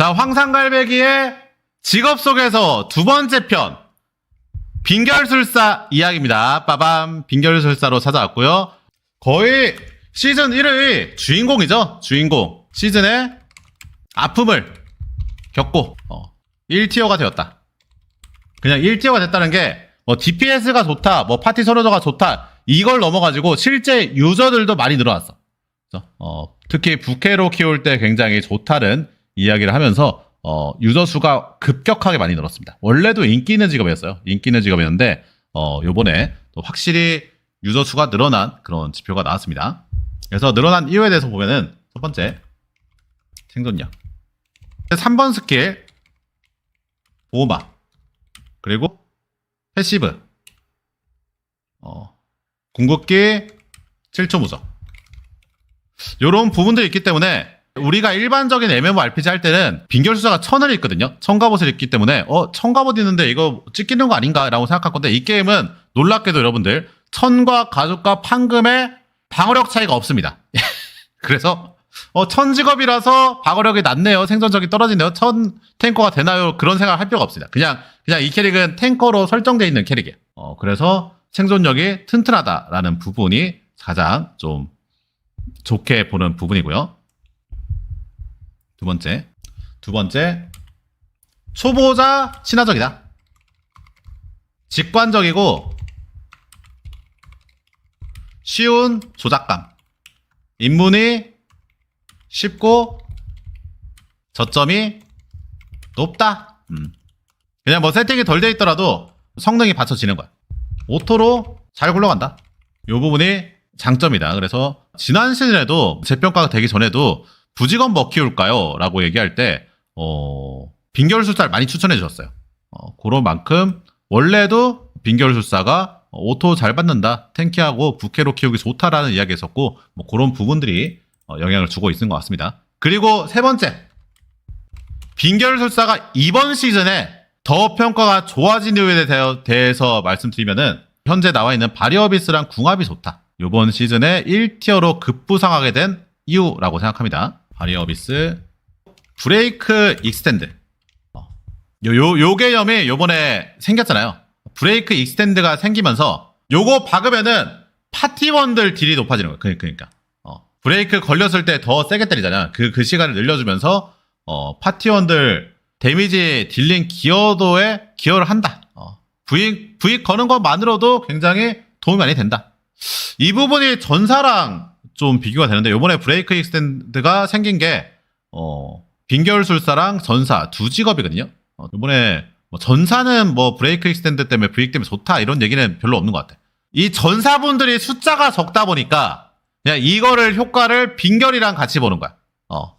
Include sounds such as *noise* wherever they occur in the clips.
자, 황산갈매기의 직업 속에서 두 번째 편. 빙결술사 이야기입니다. 빠밤. 빙결술사로 찾아왔고요. 거의 시즌 1의 주인공이죠. 주인공. 시즌의 아픔을 겪고, 어, 1티어가 되었다. 그냥 1티어가 됐다는 게, 뭐, DPS가 좋다, 뭐, 파티 선호도가 좋다, 이걸 넘어가지고, 실제 유저들도 많이 늘어났어. 어, 특히 부캐로 키울 때 굉장히 좋다는 이야기를 하면서, 어, 유저 수가 급격하게 많이 늘었습니다. 원래도 인기 있는 직업이었어요. 인기 있는 직업이었는데, 어, 요번에 또 확실히 유저 수가 늘어난 그런 지표가 나왔습니다. 그래서 늘어난 이유에 대해서 보면은, 첫 번째, 생존력. 3번 스킬, 보호막. 그리고 패시브. 어, 궁극기 7초 무적. 요런 부분들이 있기 때문에 우리가 일반적인 MMORPG 할 때는 빙결수사가 천을 있거든요. 청갑옷을 입기 때문에 어 청갑옷 있는데 이거 찍히는 거 아닌가라고 생각할 건데 이 게임은 놀랍게도 여러분들 천과 가죽과 판금의 방어력 차이가 없습니다. *laughs* 그래서 어, 천 직업이라서 방어력이 낮네요. 생존력이 떨어지네요. 천 탱커가 되나요? 그런 생각을 할 필요가 없습니다. 그냥, 그냥 이 캐릭은 탱커로 설정되어 있는 캐릭이에요. 어, 그래서 생존력이 튼튼하다라는 부분이 가장 좀 좋게 보는 부분이고요. 두 번째. 두 번째. 초보자 친화적이다. 직관적이고 쉬운 조작감. 입문이 쉽고 저점이 높다. 음. 그냥 뭐 세팅이 덜 돼 있더라도 성능이 받쳐지는 거야. 오토로 잘 굴러간다. 이 부분이 장점이다. 그래서 지난 시즌에도 재평가가 되기 전에도 부직원 뭐 키울까요? 라고 얘기할 때, 어, 빙결 술사를 많이 추천해 주셨어요. 어, 그런 만큼 원래도 빙결 술사가 오토 잘 받는다, 탱키하고 부캐로 키우기 좋다라는 이야기 했었고, 뭐 그런 부분들이 어, 영향을 주고 있는 것 같습니다. 그리고 세 번째. 빙결 술사가 이번 시즌에 더 평가가 좋아진 이유에 대해- 대해서 말씀드리면은 현재 나와 있는 바리어비스랑 궁합이 좋다. 이번 시즌에 1티어로 급부상하게 된 이유라고 생각합니다. 바리어비스, 브레이크 익스텐드. 어, 요, 요, 요 개념이 요번에 생겼잖아요. 브레이크 익스텐드가 생기면서 요거 박으면은 파티원들 딜이 높아지는 거예요. 그- 그러니까. 어, 브레이크 걸렸을 때 더 세게 때리잖아. 그, 그 시간을 늘려주면서, 어, 파티원들 데미지 딜링 기여도에 기여를 한다. 어, 부익 거는 것만으로도 굉장히 도움이 많이 된다. 이 부분이 전사랑 좀 비교가 되는데, 요번에 브레이크 익스텐드가 생긴 게, 어, 빙결술사랑 전사 두 직업이거든요. 어, 요번에 뭐 전사는 뭐 브레이크 익스텐드 때문에 부익 때문에 좋다 이런 얘기는 별로 없는 것 같아. 이 전사분들이 숫자가 적다 보니까 그냥 이거를 효과를 빙결이랑 같이 보는 거야. 어,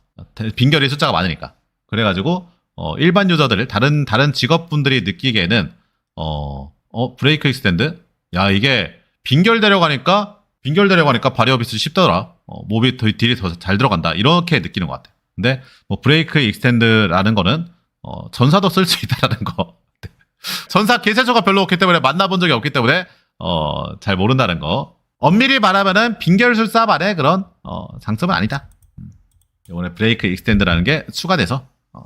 빙결이 숫자가 많으니까. 그래가지고 어, 일반 유저들 다른 다른 직업분들이 느끼기에는 어, 어 브레이크 익스텐드 야 이게 빙결 데려가니까 빙결 데려가니까 바리어비스 쉽더라. 어, 몹이 더 딜이 더 잘 들어간다. 이렇게 느끼는 것 같아. 근데 뭐 브레이크 익스텐드라는 거는 어, 전사도 쓸 수 있다라는 거. *laughs* 전사 개체수가 별로 없기 때문에 만나본 적이 없기 때문에 어, 잘 모른다는 거. 엄밀히 말하면은 빙결술사만의 그런 어, 장점은 아니다. 음. 이번에 브레이크 익스텐드라는 게 추가돼서 어,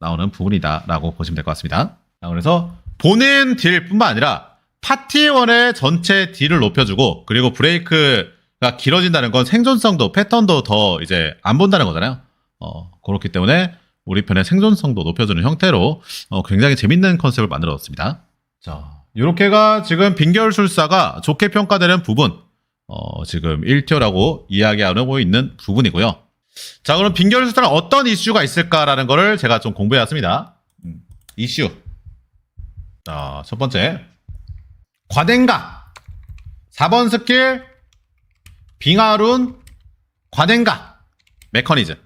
나오는 부분이다라고 보시면 될 것 같습니다. 자, 그래서 보는 딜뿐만 아니라 파티원의 전체 딜을 높여주고 그리고 브레이크가 길어진다는 건 생존성도 패턴도 더 이제 안 본다는 거잖아요. 어, 그렇기 때문에 우리 편의 생존성도 높여주는 형태로 어, 굉장히 재밌는 컨셉을 만들어뒀습니다. 자, 이렇게가 지금 빙결술사가 좋게 평가되는 부분, 어, 지금 1티어라고 이야기하고 있는 부분이고요. 자, 그럼 빙결술사는 어떤 이슈가 있을까라는 거를 제가 좀 공부해왔습니다. 음, 이슈. 자, 첫 번째. 과댕각. 4번 스킬, 빙하룬, 과댕각. 메커니즘.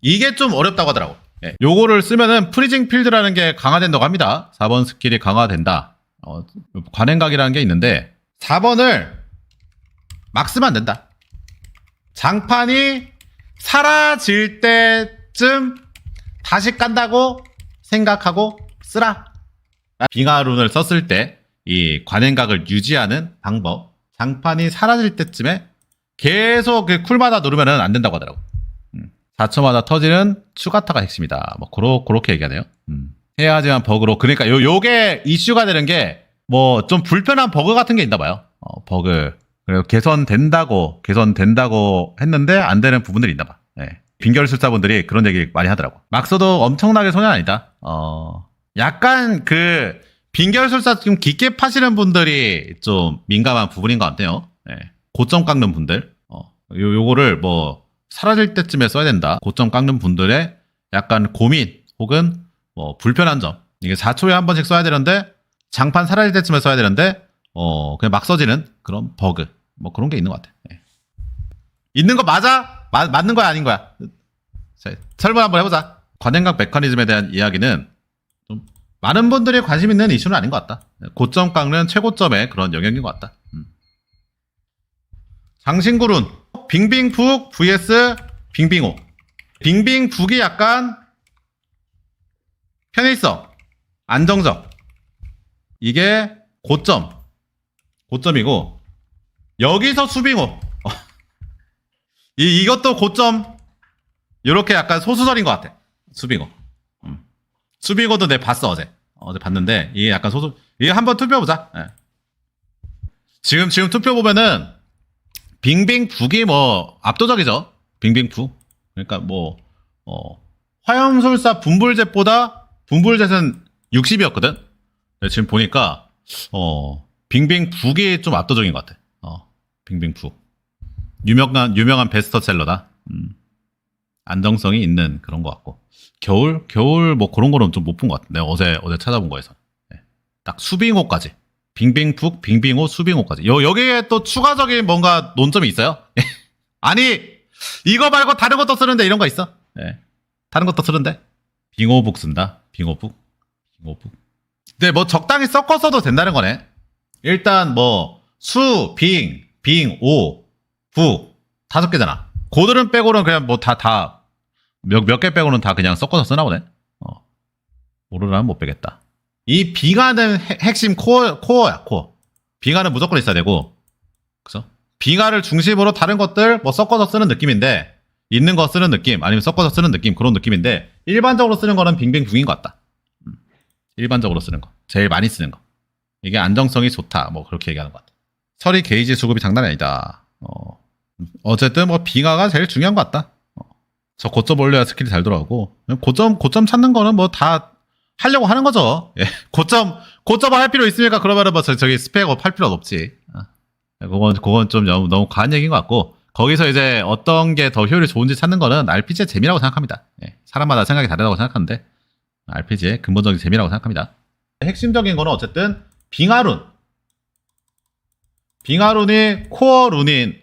이게 좀 어렵다고 하더라고. 예, 요거를 쓰면은 프리징 필드라는 게 강화된다고 합니다. 4번 스킬이 강화된다. 어, 관행각이라는 게 있는데 4번을 막 쓰면 안 된다. 장판이 사라질 때쯤 다시 깐다고 생각하고 쓰라. 빙하룬을 썼을 때 이 관행각을 유지하는 방법. 장판이 사라질 때쯤에 계속 그 쿨마다 누르면은 안 된다고 하더라고. 4초마다 터지는 추가타가 핵심이다. 뭐 그러 그렇게 얘기하네요. 음. 해야지만 버그로 그러니까 요 요게 이슈가 되는 게 뭐 좀 불편한 버그 같은 게 있나 봐요. 어, 버그 그리고 개선된다고 개선된다고 했는데 안 되는 부분들이 있나 봐. 예. 빙결술사분들이 그런 얘기 많이 하더라고. 막 써도 엄청나게 손해 아니다. 어 약간 그 빙결술사 좀 깊게 파시는 분들이 좀 민감한 부분인 것 같네요. 예. 고점 깎는 분들. 어, 요, 요거를 뭐 사라질 때쯤에 써야 된다. 고점 깎는 분들의 약간 고민 혹은 뭐 불편한 점. 이게 4초에 한 번씩 써야 되는데 장판 사라질 때쯤에 써야 되는데 어 그냥 막 써지는 그런 버그. 뭐 그런 게 있는 것 같아. 예. 있는 거 맞아? 마- 맞는 거야 아닌 거야? 자, 설명 한번 해보자. 관행각 메커니즘에 대한 이야기는 좀 많은 분들이 관심 있는 이슈는 아닌 것 같다. 고점 깎는 최고점의 그런 영역인 것 같다. 음. 장신구룬 빙빙북 vs 빙빙호 빙빙북이 약간 편의성 안정적 이게 고점 고점이고 여기서 수빙호 어. *laughs* 이, 이것도 고점 이렇게 약간 소수설인 것 같아 수빙호 음. 수빙호도 내 봤어 어제 어제 봤는데 이게 약간 소수 이게 한번 투표 보자 예. 지금 지금 투표 보면은 빙빙 북이 뭐 압도적이죠. 빙빙 북. 그러니까 뭐 어, 화염술사 분불jet보다 분불jet은 60이었거든. 지금 보니까 어, 빙빙 북이 좀 압도적인 것 같아. 어, 빙빙 북. 유명한 유명한 베스트셀러다. 음. 안정성이 있는 그런 것 같고 겨울 겨울 뭐 그런 거는 좀 못 본 것. 내가 어제 어제 찾아본 거에서 네. 딱 수빙호까지. 빙빙북, 빙빙호, 수빙호까지. 요, 여기에 또 추가적인 뭔가 논점이 있어요? *laughs* 아니, 이거 말고 다른 것도 쓰는데 이런 거 있어? 예. 다른 것도 쓰는데? 빙호북 쓴다. 빙호북. 빙호북. 근데 뭐 적당히 섞어 써도 된다는 거네. 일단 뭐, 수, 빙, 빙, 오, 북. 다섯 개잖아. 고들은 빼고는 그냥 뭐 다, 다, 몇, 몇 개 빼고는 다 그냥 섞어서 쓰나 보네. 어. 오로라는 못 빼겠다. 이 빙하는 핵- 핵심 코어, 코어야, 코어. 빙하는 무조건 있어야 되고, 그죠? 빙하를 중심으로 다른 것들 뭐 섞어서 쓰는 느낌인데, 있는 거 쓰는 느낌, 아니면 섞어서 쓰는 느낌, 그런 느낌인데, 일반적으로 쓰는 거는 빙빙붕인 것 같다. 음. 일반적으로 쓰는 거. 제일 많이 쓰는 거. 이게 안정성이 좋다. 뭐 그렇게 얘기하는 것 같아. 서리 게이지 수급이 장난이 아니다. 어. 어쨌든 뭐 빙하가 제일 중요한 것 같다. 어. 저 고점 올려야 스킬이 잘 돌아오고, 고점, 고점 찾는 거는 뭐 다 하려고 하는 거죠. 예. *laughs* 고점, 고점을 할 필요 있습니까? 그러면은 뭐 저, 저기 스펙업 할 필요는 없지. 아. 그건, 그건 좀 너무, 너무 과한 얘기인 것 같고, 거기서 이제 어떤 게 더 효율이 좋은지 찾는 거는 RPG의 재미라고 생각합니다. 예. 사람마다 생각이 다르다고 생각하는데, RPG의 근본적인 재미라고 생각합니다. 핵심적인 거는 어쨌든, 빙하룬. 빙하룬이 코어 룬인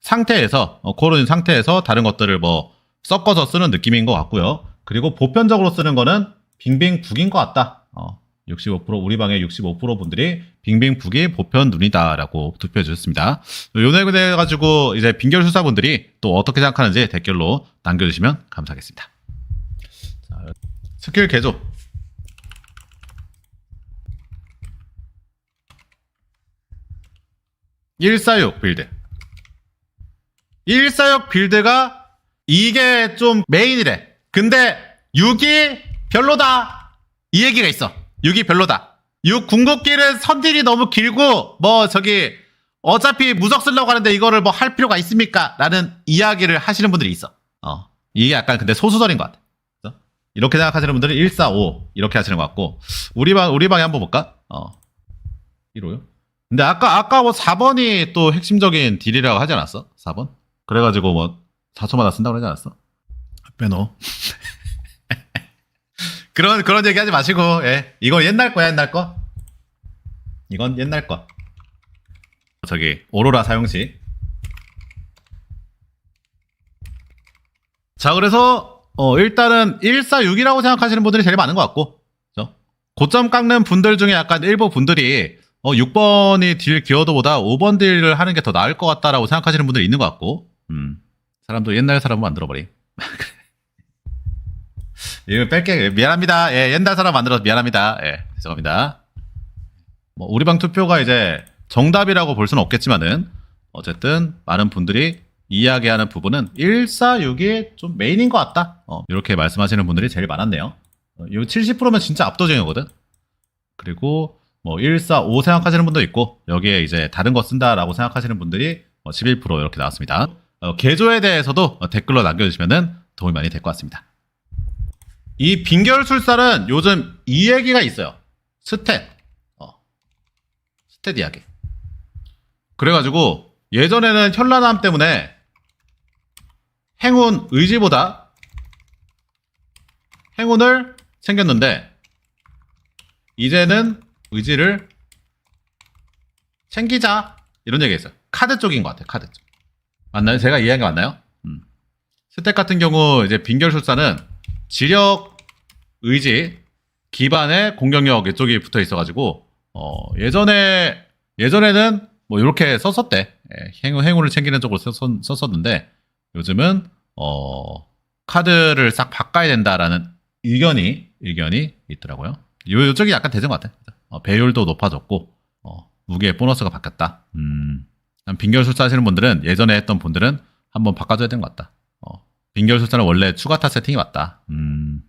상태에서, 어, 코어 룬인 상태에서 다른 것들을 뭐, 섞어서 쓰는 느낌인 것 같고요. 그리고 보편적으로 쓰는 거는 빙빙북인 것 같다. 어, 65% 우리 방의 65% 분들이 빙빙북이 보편 눈이다라고 투표해 주셨습니다. 요 내용에 대해 가지고 이제 빙결 수사분들이 또 어떻게 생각하는지 댓글로 남겨주시면 감사하겠습니다. 자, 스킬 개조. (146) 빌드 146 빌드가 이게 좀 메인이래 근데 6이 별로다. 이 얘기가 있어. 6이 별로다. 6 궁극기는 선딜이 너무 길고 뭐 저기 어차피 무적 쓰려고 하는데 이거를 뭐 할 필요가 있습니까? 라는 이야기를 하시는 분들이 있어. 어. 이게 약간 근데 소수설인 것 같아. 그래서 이렇게 생각하시는 분들은 1, 4, 5 이렇게 하시는 것 같고 우리 방 우리 방에 한번 볼까? 어. 1호요? 근데 아까 아까 뭐 4번이 또 핵심적인 딜이라고 하지 않았어? 4번? 그래가지고 뭐 4초마다 쓴다고 하지 않았어? 빼놓어. *laughs* 그런 그런 얘기 하지 마시고 예 이건 옛날 거야 옛날 거 이건 옛날 거 저기 오로라 사용 시 자 그래서 어 일단은 146이라고 생각하시는 분들이 제일 많은 것 같고 그죠? 고점 깎는 분들 중에 약간 일부 분들이 어 6번이 딜 기어도보다 5번 딜을 하는 게 더 나을 것 같다라고 생각하시는 분들이 있는 것 같고 음 사람도 옛날 사람 만들어버리 *laughs* 이거 뺄게 미안합니다. 예, 옛날 사람 만들어서 미안합니다. 예, 죄송합니다. 뭐 우리 방 투표가 이제 정답이라고 볼 수는 없겠지만은 어쨌든 많은 분들이 이야기하는 부분은 146이 좀 메인인 것 같다. 어, 이렇게 말씀하시는 분들이 제일 많았네요. 어, 이 70%면 진짜 압도적이거든. 그리고 뭐 145 생각하시는 분도 있고 여기에 이제 다른 거 쓴다라고 생각하시는 분들이 어, 11% 이렇게 나왔습니다. 어, 개조에 대해서도 어, 댓글로 남겨주시면 도움이 많이 될 것 같습니다. 이 빈결술살은 요즘 이 얘기가 있어요. 스탯. 어, 스탯 이야기. 그래가지고 예전에는 현란함 때문에 행운 의지보다 행운을 챙겼는데 이제는 의지를 챙기자 이런 얘기가 있어요. 카드 쪽인 것 같아요. 카드 쪽. 맞나요? 제가 이해한 게 맞나요? 음. 스택 같은 경우 이제 빈결술사는 지력, 의지, 기반의 공격력 이쪽이 붙어 있어가지고 어, 예전에 예전에는 뭐 이렇게 썼었대. 예, 행운 행운을 챙기는 쪽으로 썼, 썼었는데 요즘은 어, 카드를 싹 바꿔야 된다라는 의견이 의견이 있더라고요. 요 요쪽이 약간 대전 것 같아. 어, 배율도 높아졌고 어, 무게 보너스가 바뀌었다. 음, 빈결 술사 하시는 분들은 예전에 했던 분들은 한번 바꿔줘야 되는 것 같다. 어, 빈결 술사는 원래 추가 타 세팅이 맞다. 음,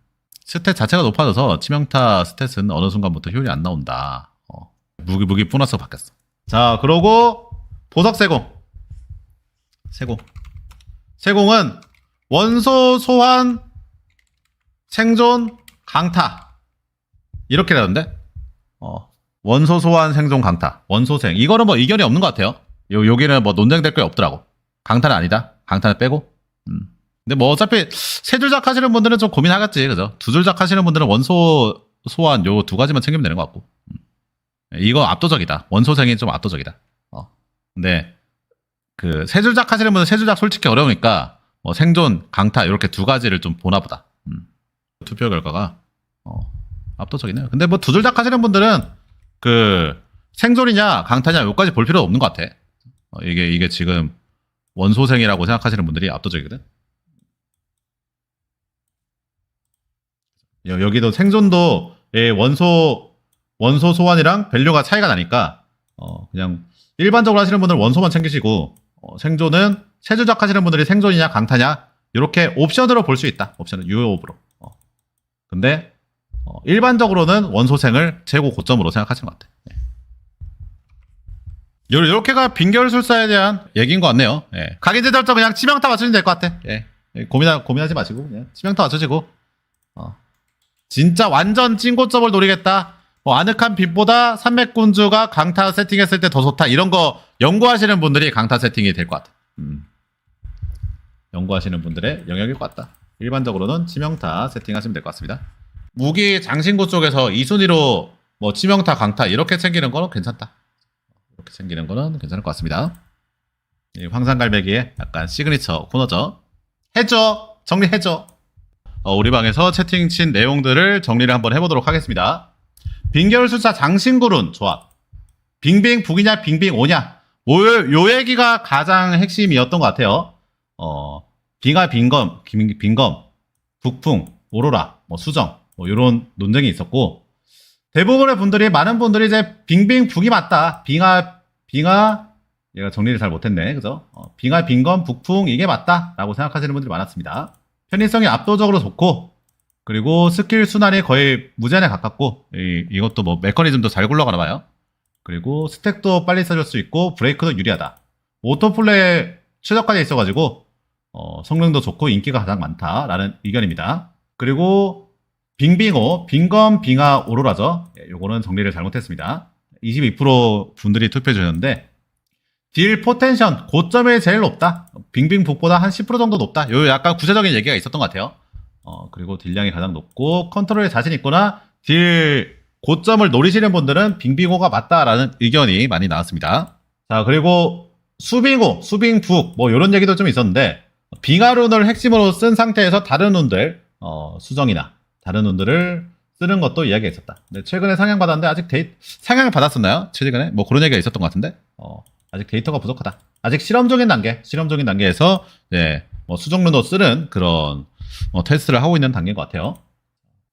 스탯 자체가 높아져서 치명타 스탯은 어느 순간부터 효율이 안 나온다. 어, 무기 무기 보너스가 바뀌었어. 자, 그러고 보석 세공. 세공. 세공은 원소 소환 생존 강타 이렇게 되던데. 어, 원소 소환 생존 강타. 원소생. 이거는 뭐 이견이 없는 것 같아요. 요 여기는 뭐 논쟁될 게 없더라고. 강타는 아니다. 강타는 빼고. 음. 근데 뭐 어차피 세 줄작 하시는 분들은 좀 고민하겠지, 그죠? 두 줄작 하시는 분들은 원소 소환 요 두 가지만 챙기면 되는 것 같고. 음. 이거 압도적이다. 원소생이 좀 압도적이다. 어. 근데 그 세 줄작 하시는 분은 세 줄작 솔직히 어려우니까 뭐 생존, 강타 이렇게 두 가지를 좀 보나 보다. 음. 투표 결과가 어, 압도적이네요. 근데 뭐 두 줄작 하시는 분들은 그 생존이냐 강타냐 요까지 볼 필요 없는 것 같아. 어, 이게 이게 지금 원소생이라고 생각하시는 분들이 압도적이거든. 여- 여기도 생존도 예, 원소 원소 소환이랑 밸류가 차이가 나니까 어, 그냥 일반적으로 하시는 분들은 원소만 챙기시고 어, 생존은 세조작 하시는 분들이 생존이냐 강타냐 이렇게 옵션으로 볼 수 있다. 옵션은 유효업으로. 어. 근데 어, 일반적으로는 원소생을 최고 고점으로 생각하시는 것 같아. 요 이렇게가 빈결술사에 대한 얘기인 것 같네요. 예. 각인제절도 그냥 치명타 맞추시면 될 것 같아. 예. 예, 고민하, 고민하지 마시고 그냥 치명타 맞추시고 어. 진짜 완전 찐고점을 노리겠다. 뭐 아늑한 빛보다 산맥군주가 강타 세팅했을 때 더 좋다. 이런 거 연구하시는 분들이 강타 세팅이 될 것 같아. 음. 연구하시는 분들의 영역일 것 같다. 일반적으로는 치명타 세팅하시면 될 것 같습니다. 무기 장신구 쪽에서 2순위로 뭐 치명타 강타 이렇게 챙기는 거는 괜찮다. 이렇게 챙기는 거는 괜찮을 것 같습니다. 이 황산갈매기의 약간 시그니처 코너죠. 해줘! 정리해줘! 어, 우리 방에서 채팅 친 내용들을 정리를 한번 해보도록 하겠습니다. 빙결술사 장신구룬 조합. 빙빙 북이냐 빙빙 오냐. 뭐, 요, 요 얘기가 가장 핵심이었던 것 같아요. 어, 빙하 빙검, 빙, 빙검, 북풍, 오로라, 뭐 수정, 뭐 이런 논쟁이 있었고, 대부분의 분들이, 많은 분들이 이제 빙빙 북이 맞다. 빙하, 빙하, 얘가 정리를 잘 못했네. 그죠? 어, 빙하, 빙검, 북풍, 이게 맞다. 라고 생각하시는 분들이 많았습니다. 편의성이 압도적으로 좋고, 그리고 스킬 순환이 거의 무제한에 가깝고, 이, 이것도 뭐 메커니즘도 잘 굴러가나 봐요. 그리고 스택도 빨리 써줄 수 있고, 브레이크도 유리하다. 오토플레이 최저까지 있어가지고, 어, 성능도 좋고 인기가 가장 많다라는 의견입니다. 그리고 빙빙오, 빙검, 빙하, 오로라죠. 예, 요거는 정리를 잘못했습니다. 22% 분들이 투표해 주셨는데 딜 포텐션 고점이 제일 높다. 빙빙북보다 한 10% 정도 높다. 요 약간 구체적인 얘기가 있었던 것 같아요. 어, 그리고 딜량이 가장 높고 컨트롤에 자신 있거나 딜 고점을 노리시는 분들은 빙빙호가 맞다라는 의견이 많이 나왔습니다. 자, 그리고 수빙호, 수빙북 뭐 이런 얘기도 좀 있었는데 빙하룬을 핵심으로 쓴 상태에서 다른 운들 어, 수정이나 다른 운들을 쓰는 것도 이야기가 있었다. 근데 최근에 상향 받았는데 아직 데이 상향 받았었나요? 최근에 뭐 그런 얘기가 있었던 것 같은데 어, 아직 데이터가 부족하다. 아직 실험적인 단계, 실험적인 단계에서 네, 뭐 수정룬도 쓰는 그런 뭐 테스트를 하고 있는 단계인 것 같아요.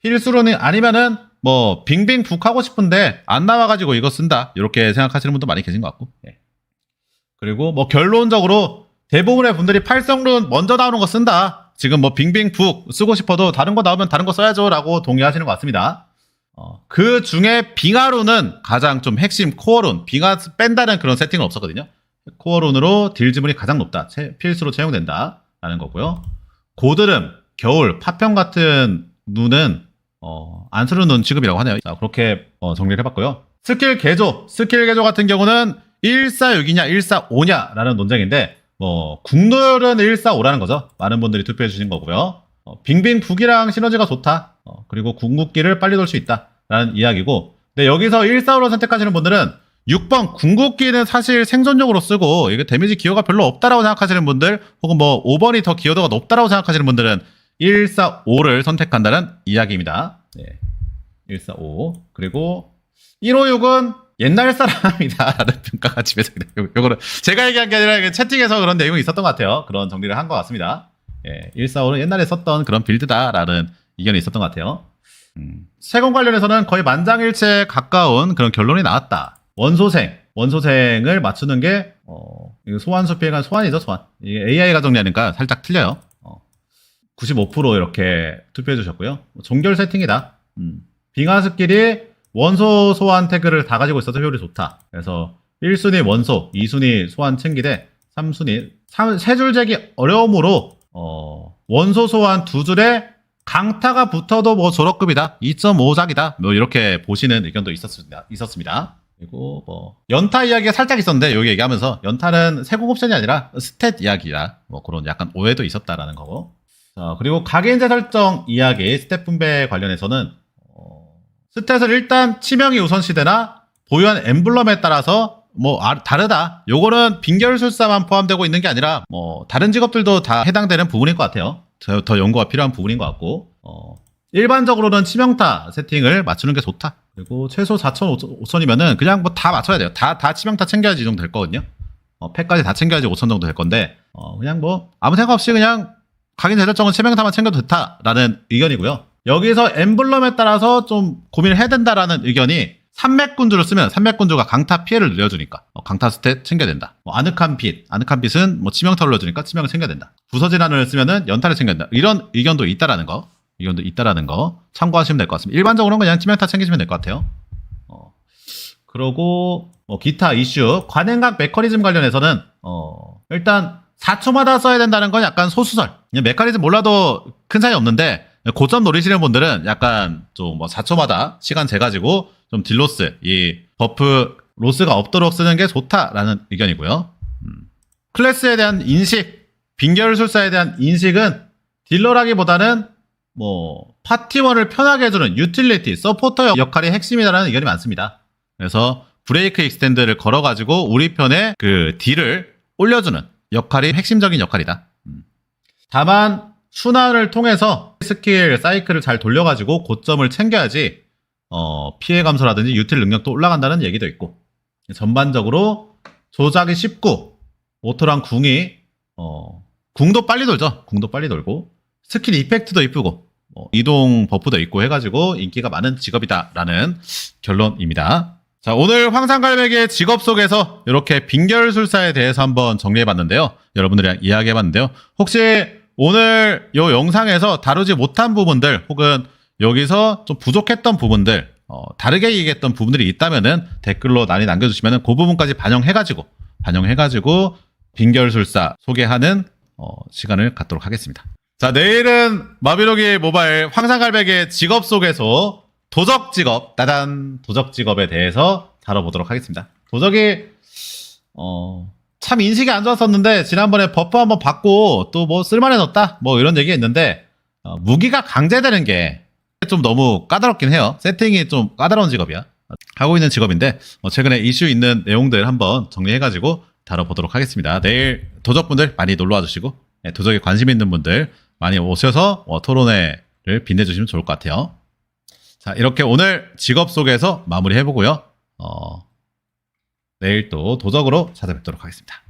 필수로는 아니면은 뭐 빙빙 북 하고 싶은데 안 나와가지고 이거 쓴다 이렇게 생각하시는 분도 많이 계신 것 같고. 예. 그리고 뭐 결론적으로 대부분의 분들이 팔성룬 먼저 나오는 거 쓴다. 지금 뭐 빙빙북 쓰고 싶어도 다른 거 나오면 다른 거 써야죠라고 동의하시는 것 같습니다. 어, 그 중에 빙하룬은 가장 좀 핵심 코어룬, 빙하 뺀다는 그런 세팅은 없었거든요. 코어룬으로 딜 지분이 가장 높다. 채- 필수로 채용된다. 라는 거고요. 고드름, 겨울, 파평 같은 눈은 어, 안쓰러운 눈 취급이라고 하네요. 자, 그렇게 어, 정리를 해봤고요. 스킬 개조, 스킬 개조 같은 경우는 146이냐 145냐 라는 논쟁인데 뭐 국룰은 145라는 거죠. 많은 분들이 투표해 주신 거고요. 어, 빙빙 북이랑 시너지가 좋다. 어, 그리고 궁극기를 빨리 돌 수 있다. 라는 이야기고 근데 여기서 145로 선택하시는 분들은 6번 궁극기는 사실 생존용으로 쓰고 이게 데미지 기여가 별로 없다라고 생각하시는 분들 혹은 뭐 5번이 더 기여도가 높다라고 생각하시는 분들은 145를 선택한다는 이야기입니다. 네. 145 그리고 156은 옛날 사람이다라는 *laughs* 평가가 집에서 요거는 제가 얘기한 게 아니라 채팅에서 그런 내용이 있었던 것 같아요. 그런 정리를 한 것 같습니다. 예, 145는 옛날에 썼던 그런 빌드다라는 이견이 있었던 것 같아요. 음, 세공 관련해서는 거의 만장일치에 가까운 그런 결론이 나왔다. 원소생, 원소생을 맞추는 게 어, 이거 소환 수 피해간 소환이죠, 소환. 이게 AI가 정리하니까 살짝 틀려요. 어, 95% 이렇게 투표해 주셨고요. 종결 세팅이다. 음, 빙하 스킬이 원소 소환 태그를 다 가지고 있어서 효율이 좋다. 그래서 1순위 원소, 2순위 소환 챙기되 3순위 세 줄 재기 어려움으로 어, 원소 소환 두 줄에 강타가 붙어도 뭐 졸업급이다. 2.5작이다. 뭐 이렇게 보시는 의견도 있었습니다. 있었습니다. 그리고 뭐 연타 이야기가 살짝 있었는데 여기 얘기하면서 연타는 세공 옵션이 아니라 스탯 이야기라 뭐 그런 약간 오해도 있었다라는 거고. 자, 그리고 각인제 설정 이야기 스탯 분배 관련해서는 어, 스탯을 일단 치명이 우선시되나 보유한 엠블럼에 따라서 뭐 아- 다르다. 요거는 빙결술사만 포함되고 있는 게 아니라 뭐 다른 직업들도 다 해당되는 부분인 것 같아요. 더, 더 연구가 필요한 부분인 것 같고 어, 일반적으로는 치명타 세팅을 맞추는 게 좋다. 그리고 최소 4천, 5천이면은 그냥 뭐 다 맞춰야 돼요. 다, 다 치명타 챙겨야지 이 정도 될 거거든요. 어, 팩까지 다 챙겨야지 5천 정도 될 건데 어, 그냥 뭐 아무 생각 없이 그냥 각인 제절정은 치명타만 챙겨도 됐다라는 의견이고요. 여기서 엠블럼에 따라서 좀 고민을 해야 된다라는 의견이 산맥군주를 쓰면 산맥군주가 강타 피해를 늘려주니까 어, 강타 스탯 챙겨야 된다. 뭐 아늑한 빛, 아늑한 빛은 뭐 치명타를 넣어주니까 치명을 챙겨야 된다. 부서진환을 쓰면은 연타를 챙겨야 된다. 이런 의견도 있다라는 거, 의견도 있다라는 거 참고하시면 될 것 같습니다. 일반적으로는 그냥 치명타 챙기시면 될 것 같아요. 어, 그러고 뭐 기타 이슈 관행각 메커니즘 관련해서는 어, 일단 4초마다 써야 된다는 건 약간 소수설. 메커니즘 몰라도 큰 차이 없는데 고점 노리시는 분들은 약간 좀 뭐 4초마다 시간 재가지고 좀 딜로스 이 버프 로스가 없도록 쓰는 게 좋다라는 의견이고요. 음. 클래스에 대한 인식, 빙결술사에 대한 인식은 딜러라기보다는 뭐 파티원을 편하게 해주는 유틸리티, 서포터 역할이 핵심이다라는 의견이 많습니다. 그래서 브레이크 익스텐드를 걸어가지고 우리 편의 그 딜을 올려주는 역할이 핵심적인 역할이다. 음. 다만 순환을 통해서 스킬 사이클을 잘 돌려가지고 고점을 챙겨야지 어, 피해 감소라든지 유틸 능력도 올라간다는 얘기도 있고 전반적으로 조작이 쉽고 오토랑 궁이 어, 궁도 빨리 돌죠. 궁도 빨리 돌고 스킬 이펙트도 이쁘고 뭐 이동 버프도 있고 해가지고 인기가 많은 직업이다라는 결론입니다. 자, 오늘 황산갈매기의 직업 속에서 이렇게 빙결술사에 대해서 한번 정리해봤는데요. 여러분들이랑 이야기해봤는데요. 혹시 오늘 이 영상에서 다루지 못한 부분들 혹은 여기서 좀 부족했던 부분들, 어, 다르게 얘기했던 부분들이 있다면은 댓글로 많이 남겨주시면은 그 부분까지 반영해가지고, 반영해가지고 빙결술사 소개하는 어, 시간을 갖도록 하겠습니다. 자, 내일은 마비노기 모바일 황산갈백의 직업 속에서 도적 직업, 따단 도적 직업에 대해서 다뤄보도록 하겠습니다. 도적이, 어, 참 인식이 안 좋았었는데, 지난번에 버프 한번 받고 또 뭐 쓸만해졌다? 뭐 이런 얘기 했는데, 어, 무기가 강제되는 게 좀 너무 까다롭긴 해요. 세팅이 좀 까다로운 직업이야. 하고 있는 직업인데, 어, 최근에 이슈 있는 내용들 한번 정리해가지고 다뤄보도록 하겠습니다. 내일 도적분들 많이 놀러와 주시고, 예, 도적에 관심 있는 분들 많이 오셔서 어, 토론회를 빛내주시면 좋을 것 같아요. 자, 이렇게 오늘 직업 속에서 마무리 해보고요. 어, 내일 또 도적으로 찾아뵙도록 하겠습니다.